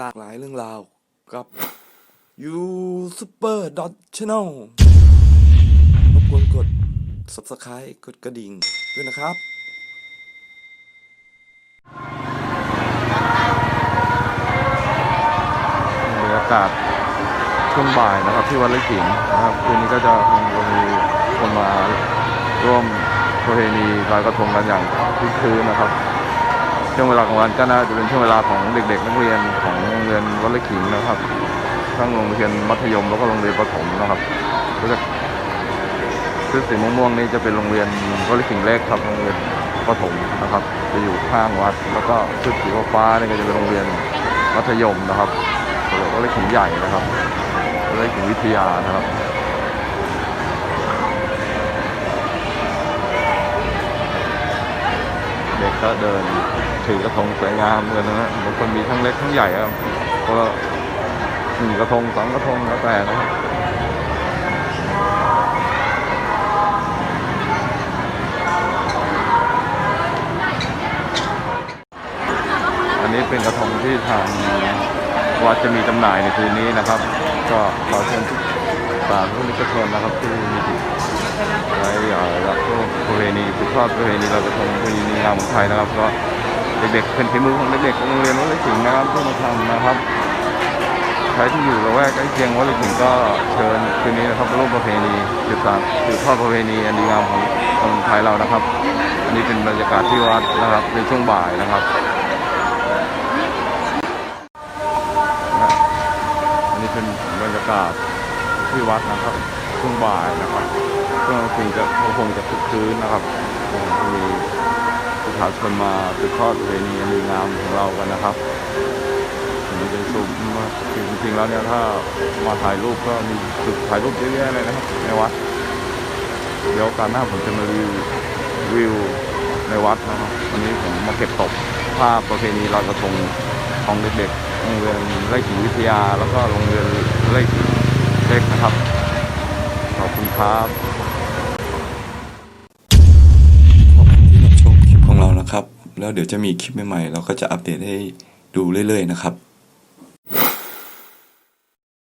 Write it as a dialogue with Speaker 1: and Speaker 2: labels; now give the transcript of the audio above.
Speaker 1: หลากหลายเรื่องราวกับ You Super Dot Channel รบกวนกด Subscribe กดกระดิ่งด้วยนะครับ
Speaker 2: บรรยากาศช่วงบ่ายนะครับที่วัดไร่ขิงนะครับคืนนี้ก็จะคงมีคนมาร่วมประเพณีลอยกระทงกันอย่างคึกคืนนะครับ ช่วงเวลากลางวันก็น่าจะเป็นช่วงเวลาของเด็ก ๆ นักเรียนของโรงเรียนวัดไร่ขิงนะครับทั้งโรงเรียนมัธยมแล้วก็โรงเรียนประถมนะครับก็จะชุดสีม่วงๆนี่จะเป็นโรงเรียนวัดไร่ขิงเล็กครับโรงเรียนประถมนะครับ จะอยู่ข้างวัด แล้วก็ชุดสีฟ้านี่ก็จะเป็นโรงเรียนมัธยมนะครับก็เลยถึงใหญ่นะครับก็เลยถึงวิทยานะครับเด็กก็เดิน ถือกระทงสวยงามกันนะฮะบางคนมีทั้งเล็กทั้งใหญ่ครับก็หนึ่งกระทงสองกระทงแล้วแต่นะครับอันนี้เป็นกระทงที่ทางวัดจะมีจำหน่ายในคืนนี้นะครับ ก็ขอเชิญทุกสาธุนิกชนนะครับที่มีจิตไว้เอ่อรักโลกประเพณีสืบทอดประเพณีลอยกระทงประเพณีงามของไทยนะครับก็ เด็กๆเป็นฝีมือของเด็กๆโรงเรียนวัดไร่ขิงนะครับที่มาทำนะครับใครที่อยู่ละแวกใกล้เคียงวัดไร่ขิงก็เชิญคืนนี้นะครับร่วมประเพณีสืบสานสืบทอดประเพณีอันดีงามของคนไทยเรานะครับ อันนี้เป็นบรรยากาศที่วัดนะครับในช่วงบ่ายนะครับอันนี้เป็นบรรยากาศที่วัดนะครับช่วงบ่ายนะครับช่วงกลางจะคงจะคึกคืนนะครับคงมี ชาชนมาสืบทอดประเพณีอันดีงามของเรากันนะครับอันนี้เป็นสุมมาจริงๆแล้วเนี่ยถ้ามาถ่ายรูปก็มีจุดถ่ายรูปเยอะแยะเลยนะครับในวัดเดี๋ยวการหน้าผมจะมารีวิววิวในวัดนะครับวันนี้ผมมาเก็บตกภาพประเพณีลอยกระทงของเด็กๆโรงเรียนไร่ขิงวิทยา แล้วก็โรงเรียนไร่ขิงเล็กนะครับขอบคุณ
Speaker 1: ครับ แล้วเดี๋ยวจะมีคลิปใหม่ๆ เราก็จะอัปเดตให้ดูเรื่อยๆนะครับ